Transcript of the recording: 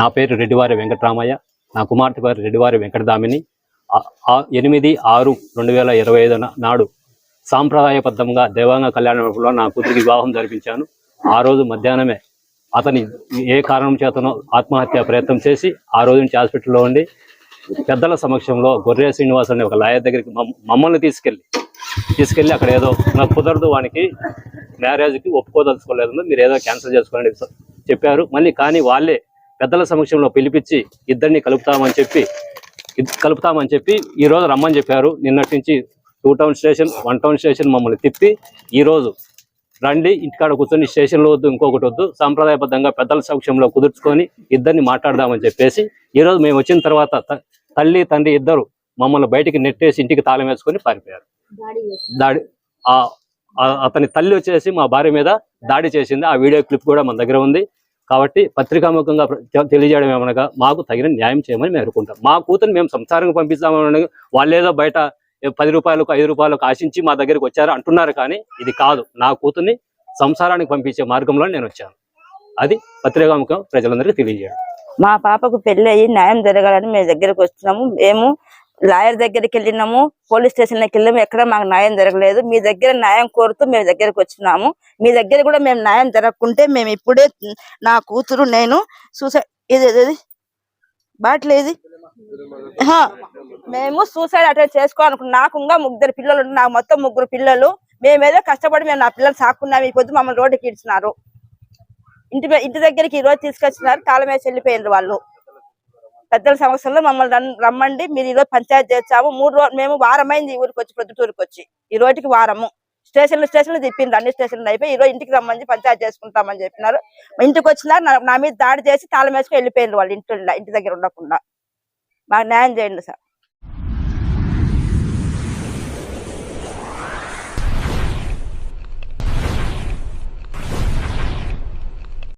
నా పేరు రెడ్డివారి వెంకటరామయ్య. నా కుమార్తె పేరు రెడ్డివారి వెంకటదామిని. ఆ- ఎనిమిది ఆరు రెండు వేల ఇరవై ఐదు నాడు సాంప్రదాయబద్ధంగా దేవాంగ కళ్యాణంలో నా కూతురికి వివాహం జరిపించాను. ఆ రోజు మధ్యాహ్నమే అతని ఏ కారణం చేతనో ఆత్మహత్య ప్రయత్నం చేసి ఆ రోజు నుంచి హాస్పిటల్లో ఉండి పెద్దల సమక్షంలో గొర్రె శ్రీనివాస్ అనే ఒక లాయర్ దగ్గరికి మమ్మల్ని తీసుకెళ్ళి తీసుకెళ్ళి అక్కడ ఏదో నాకు కుదరదు వానికి మ్యారేజ్కి ఒప్పుకోదలుచుకోలేదు మీరు ఏదో క్యాన్సిల్ చేసుకోండి చెప్పారు. మళ్ళీ కానీ వాళ్ళే పెద్దల సమక్షంలో పిలిపించి ఇద్దరిని కలుపుతామని చెప్పి కలుపుతామని చెప్పి ఈ రోజు రమ్మని చెప్పారు. నిన్నటి నుంచి two town station one town station మమ్మల్ని తిప్పి ఈ రోజు రండి ఇంటికాడ కూర్చొని స్టేషన్లో వద్దు ఇంకొకటి వద్దు సాంప్రదాయబద్ధంగా పెద్దల సమక్షంలో కుదుర్చుకొని ఇద్దరిని మాట్లాడదామని చెప్పేసి ఈ రోజు మేము వచ్చిన తర్వాత తల్లి తండ్రి ఇద్దరు మమ్మల్ని బయటికి నెట్టేసి ఇంటికి తాళం వేసుకొని పారిపోయారు. దాడి అతని తల్లి వచ్చేసి మా భార్య మీద దాడి చేసింది. ఆ వీడియో క్లిప్ కూడా మన దగ్గర ఉంది. కాబట్టి పత్రికాముఖంగా తెలియజేయడం ఏమనగా మాకు తగిన న్యాయం చేయమని మేము అనుకుంటాం. మా కూతురు మేము సంసారంగా పంపిస్తామని వాళ్ళేదో బయట పది రూపాయలకు ఐదు రూపాయలకు ఆశించి మా దగ్గరికి వచ్చారు అంటున్నారు కానీ ఇది కాదు. నా కూతుర్ని సంసారానికి పంపించే మార్గంలో నేను వచ్చాను. అది పత్రికాముఖం ప్రజలందరికీ తెలియజేయడం. మా పాపకు పెళ్ళి అయ్యి న్యాయం జరగాలని మేము దగ్గరకు వస్తున్నాము. మేము లాయర్ దగ్గరికి వెళ్ళినాము పోలీస్ స్టేషన్ దగ్గరికి వెళ్ళాము ఎక్కడ మాకు న్యాయం జరగలేదు. మీ దగ్గర న్యాయం కోరుతూ మేము దగ్గరకు వచ్చినాము. మీ దగ్గర కూడా మేము న్యాయం జరగకుంటే మేము ఇప్పుడే నా కూతురు నేను సూసైడ్ ఇది ఇది- బాటిల్ ఏది? మేము సూసైడ్ అటెండ్ చేసుకోవాలనుకున్నాం. నాకు ఇంకా ముగ్గురు పిల్లలు నాకు మొత్తం ముగ్గురు పిల్లలు. మేమేదో కష్టపడి మేము నా పిల్లలు సాక్కున్నాము ఈ పొద్దు మమ్మల్ని రోడ్డుకి ఇచ్చినారు ఇంటి ఇంటి దగ్గరికి ఈ రోజు తీసుకొచ్చినారు. తాళం వేసి వెళ్ళిపోయినారు వాళ్ళు. పెద్దల సమస్యలో మమ్మల్ని రమ్మండి. మీరు ఈరోజు పంచాయతీ చేర్చాము. మూడు రోజులు మేము వారమైంది ఊరికి వచ్చి ప్రొద్దుటూరుకి వచ్చి ఈ రోజుకి వారము. స్టేషన్లు స్టేషన్లు తిప్పిండ్రు. అన్ని స్టేషన్లు అయిపోయి ఈరోజు ఇంటికి రమ్మని పంచాయతీ చేసుకుంటామని చెప్పినారు. ఇంటికి వచ్చినారు నా- నా మీద దాడి చేసి తాళం వేసుకుని వెళ్ళిపోయినారు వాళ్ళు ఇంటి ఇంటి దగ్గర ఉండకుండా. మాకు న్యాయం చేయండి సార్.